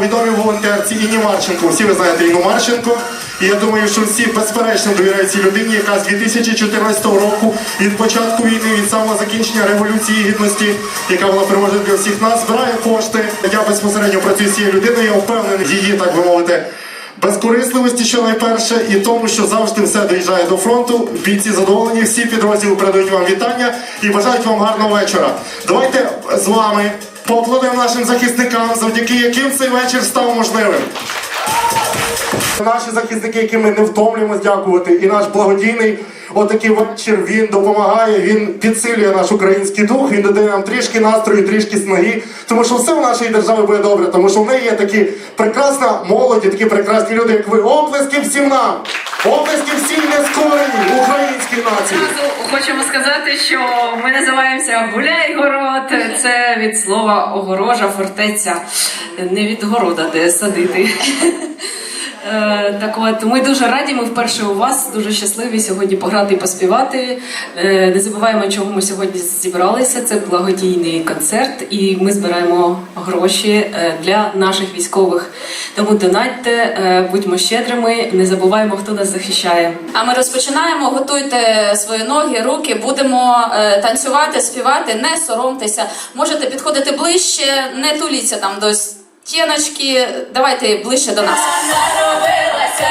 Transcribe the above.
передамо відомій волонтерці Інні Марченко. Всі ви знаєте Інну Марченко. І я думаю, що всі безперечно довіряють цій людині, яка з 2014 року від початку війни, від самого закінчення революції гідності, яка була переможена для всіх нас, збирає кошти. Я безпосередньо працюю з цією людиною. Я впевнений її, так би мовити. Безкорисливості, що найперше, і тому, що завжди все доїжджає до фронту. Бійці задоволені, всі підрозділи передають вам вітання і бажають вам гарного вечора. Давайте з вами поаплодуємо нашим захисникам, завдяки яким цей вечір став можливим. Наші захисники, яким ми не втомлюємось дякувати, і наш благодійний отакий вечір він допомагає, він підсилює наш український дух, він додає нам трішки настрою, трішки снаги. Тому що все в нашій державі буде добре, тому що в неї є такі прекрасна молодь, і такі прекрасні люди, як ви. Оплески всім нам! Оплески всій нескореній українській нації! Хочемо сказати, що ми називаємося Гуляй-город. Це від слова огорожа, фортеця, не від города, де садити. Е, Так от, ми дуже раді, ми вперше у вас, дуже щасливі сьогодні пограти і поспівати. Е, Не забуваємо, чого ми сьогодні зібралися. Це благодійний концерт, і ми збираємо гроші е, для наших військових. Тому донатьте, будьмо щедрими, не забуваємо, хто нас захищає. А ми розпочинаємо. Готуйте свої ноги, руки. Будемо танцювати, співати. Не соромтеся. Можете підходити ближче, не туліться там до стіночки. Давайте ближче до нас. Народилася